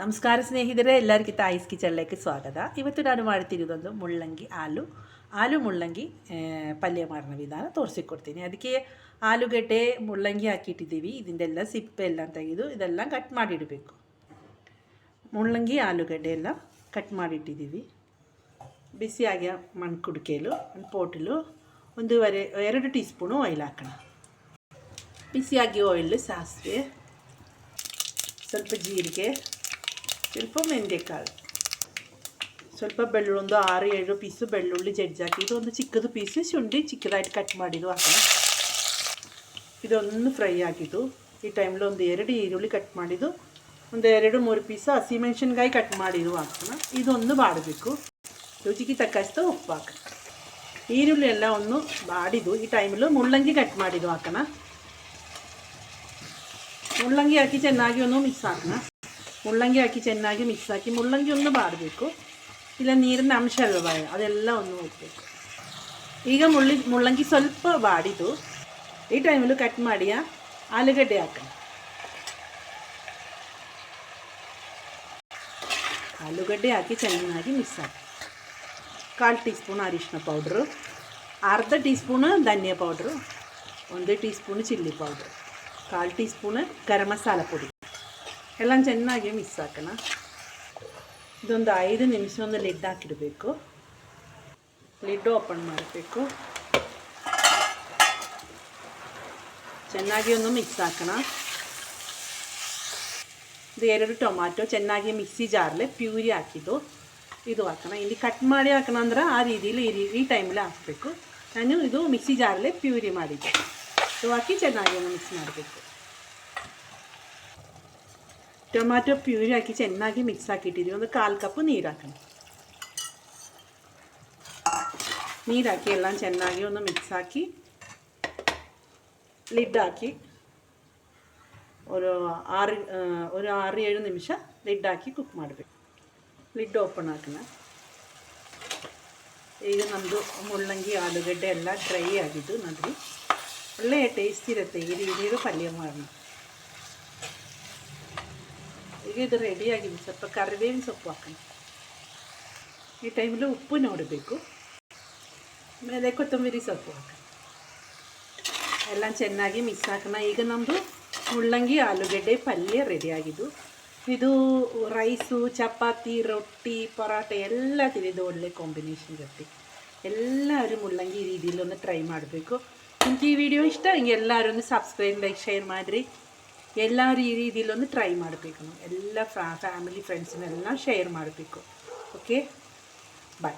ನಮಸ್ಕಾರ ಸ್ನೇಹಿತರೆ ಎಲ್ಲರಿಗೂ ತಾಯಿಸ್ ಕಿಚನ್ಲಕ್ಕೆ ಸ್ವಾಗತ ಇವತ್ತು ನಾನು ಮಾಡ್ತಿರೋದೊಂದು ಮುಳ್ಳಂಗಿ ಆಲು ಆಲೂ ಮುಳ್ಳಂಗಿ ಪಲ್ಯ ಮಾಡೋ ವಿಧಾನ ತೋರಿಸಿಕೊಡ್ತೀನಿ ಅದಕ್ಕೆ ಆಲೂಗಡ್ಡೆ ಮುಳ್ಳಂಗಿ ಹಾಕಿಟ್ಟಿದ್ದೀವಿ ಇದನ್ನೆಲ್ಲ ಸಿಪ್ಪೆ ಎಲ್ಲ ತೆಗೆದು ಇದೆಲ್ಲ ಕಟ್ ಮಾಡಿಡಬೇಕು ಮುಳ್ಳಂಗಿ ಆಲೂಗಡ್ಡೆ ಎಲ್ಲ ಕಟ್ ಮಾಡಿಟ್ಟಿದ್ದೀವಿ ಬಿಸಿಯಾಗಿ ಮಣ್ಣು ಕುಡಿಕೆಲು ಒಂದು ಪೋಟಲು ಒಂದೂವರೆ ಎರಡು ಟೀ ಸ್ಪೂನು ಆಯಿಲ್ ಹಾಕೋಣ ಬಿಸಿಯಾಗಿ ಆಯಿಲ್ ಸಾಸಿವೆ ಸ್ವಲ್ಪ ಜೀರಿಗೆ ಸ್ವಲ್ಪ ಮೆಂತ್ಯಕಾಳು ಸ್ವಲ್ಪ ಬೆಳ್ಳುಳ್ಳಿ ಒಂದು ಆರು ಏಳು ಪೀಸು ಬೆಳ್ಳುಳ್ಳಿ ಜಜ್ಜಾಕಿ ಇದು ಒಂದು ಚಿಕ್ಕದು ಪೀಸು ಶುಂಠಿ ಚಿಕ್ಕದಾയിട്ട് ಕಟ್ ಮಾಡಿದ್ದು ಹಾಕೋಣ ಇದೊಂದು ಫ್ರೈ ಆಗಿದ್ದು ಈ ಟೈಮಲ್ಲಿ ಒಂದು ಎರಡು ಈರುಳ್ಳಿ ಕಟ್ ಮಾಡಿದ್ದು ಒಂದು ಎರಡು ಮೂರು ಪೀಸು ಹಸಿಮೆಣ್ಸಿನ್ಕಾಯಿ ಕಟ್ ಮಾಡಿದ್ದು ಹಾಕೋಣ ಇದೊಂದು ಬಾಡಬೇಕು ರುಚಿಗೆ ತಕ್ಕಷ್ಟು ಉಪ್ಪು ಹಾಕೋಣ ಈರುಳ್ಳಿ ಎಲ್ಲ ಒಂದು ಬಾಡಿದ್ದು ಈ ಟೈಮಲ್ಲೂ ಮುಳ್ಳಂಗಿ ಕಟ್ ಮಾಡಿದ್ದು ಹಾಕೋಣ ಮುಳ್ಳಂಗಿ ಹಾಕಿ ಚೆನ್ನಾಗಿ ಒಂದು ಮಿಕ್ಸ್ ಹಾಕೋಣ ಮುಳ್ಳಂಗಿ ಹಾಕಿ ಚೆನ್ನಾಗಿ ಮಿಕ್ಸ್ ಹಾಕಿ ಮುಳ್ಳಂಗಿ ಒಂದು ಬಾಡಬೇಕು ಇಲ್ಲ ನೀರಿನ ಅಂಶ ಅಲ್ವಾ ಅದೆಲ್ಲ ಒಂದು ಹೋಗಬೇಕು ಈಗ ಮುಳ್ಳಿ ಮುಳ್ಳಂಗಿ ಸ್ವಲ್ಪ ಬಾಡಿದು ಈ ಟೈಮಲ್ಲೂ ಕಟ್ ಮಾಡಿ ಆಲೂಗಡ್ಡೆ ಹಾಕಿ ಆಲೂಗಡ್ಡೆ ಹಾಕಿ ಚೆನ್ನಾಗಿ ಮಿಕ್ಸ್ ಹಾಕಿ ಕಾಲು ಟೀ ಸ್ಪೂನ್ ಅರಿಶಿನ ಪೌಡ್ರು ಅರ್ಧ ಟೀ ಸ್ಪೂನು ಧನಿಯಾ ಪೌಡ್ರು ಒಂದು ಟೀ ಸ್ಪೂನು ಚಿಲ್ಲಿ ಪೌಡ್ರು ಕಾಲು ಟೀ ಸ್ಪೂನ್ ಗರಂ ಮಸಾಲ ಪುಡಿ ಎಲ್ಲ ಚೆನ್ನಾಗಿ ಮಿಕ್ಸ್ ಹಾಕೋಣ ಇದೊಂದು ಐದು ನಿಮಿಷ ಒಂದು ಲಿಡ್ ಹಾಕಿಡಬೇಕು ಲಿಡ್ ಓಪನ್ ಮಾಡಬೇಕು ಚೆನ್ನಾಗಿ ಒಂದು ಮಿಕ್ಸ್ ಹಾಕೋಣ ಇದು ಎರಡು ಟೊಮಾಟೊ ಚೆನ್ನಾಗಿ ಮಿಕ್ಸಿ ಜಾರಲೆ ಪ್ಯೂರಿ ಹಾಕಿದ್ದು ಇದು ಹಾಕೋಣ ಇಲ್ಲಿ ಕಟ್ ಮಾಡಿ ಹಾಕೋಣ ಅಂದ್ರೆ ಆ ರೀತಿಲಿ ಈ ಈ ಟೈಮಲ್ಲಿ ಹಾಕಬೇಕು ನಾನು ಇದು ಮಿಕ್ಸಿ ಜಾರಲೆ ಪ್ಯೂರಿ ಮಾಡಿದ್ದೆ ಇದು ಹಾಕಿ ಚೆನ್ನಾಗಿ ಒಂದು ಮಿಕ್ಸ್ ಮಾಡಬೇಕು ടൊമാറ്റോ ആക്കി ചെന്നാക്കി മിക്സ് ആക്കിയിട്ട് ഇതിലൊന്ന് കാൽ കപ്പ് നീരാക്കണം നീരാക്കി എല്ലാം ചെന്നാക്കി ഒന്ന് മിക്സാക്കി ലിഡാക്കി ഒരു ആറ് ഒരു ആറ് ഏഴ് ನಿಮಿಷ ലിഡാക്കി ಕುಕ್ ಮಾಡಬೇಕು ಲಿಡ್ ಓಪನ್ ആക്കണം ಈಗ ನಮ್ಮದು ಮುಳ್ಳಂಗಿ ಆಲೂಗಡ್ಡೆ എല്ലാം ഡ്രൈ ആക്കിയിട്ട് നന്ദി ഉള്ള ಟೇಸ್ಟ್ ಇರುತ್ತೆ ഈ രീതിയിൽ ಪಲ್ಯ ಮಾಡೋಣ ಈಗ ಇದು ಆಗಿದೆ ಸ್ವಲ್ಪ ಕರಿಬೇವಿನ ಸೊಪ್ಪು ಹಾಕೋಣ ಈ ಟೈಮಲ್ಲಿ ಉಪ್ಪು ನೋಡಬೇಕು ಮೇಲೆ ಕೊತ್ತಂಬರಿ ಸೊಪ್ಪು ಹಾಕಿ ಎಲ್ಲ ಚೆನ್ನಾಗಿ ಮಿಕ್ಸ್ ಹಾಕೋಣ ಈಗ ನಮ್ಮದು ಮುಳ್ಳಂಗಿ ಆಲೂಗಡ್ಡೆ ಪಲ್ಯ ರೆಡಿ ರೆಡಿಯಾಗಿದ್ದು ಇದು ರೈಸು ಚಪಾತಿ ರೊಟ್ಟಿ ಪರಾಟ ಎಲ್ಲ ತಿಂದಿದ್ದು ಒಳ್ಳೆ ಕಾಂಬಿನೇಷನ್ ಜೊತೆ ಎಲ್ಲರೂ ಮುಳ್ಳಂಗಿ ಈ ರೀತಿಯಲ್ಲಿ ಟ್ರೈ ಮಾಡಬೇಕು ನಿಮ್ಗೆ ಈ ವಿಡಿಯೋ ಇಷ್ಟ ಹಿಂಗೆ ಎಲ್ಲರೂ ಸಬ್ಸ್ಕ್ರೈಬ್ ಲೈಕ್ ಶೇರ್ ಮಾಡಿರಿ എല്ലാ രീതിയിലൊന്ന് ട്രൈ മാടിപ്പിക്കണം എല്ലാ ഫാമിലി ഫ്രണ്ട്സിനെല്ലാം ഷെയർ മാടിപ്പിക്കും ഓക്കെ ബൈ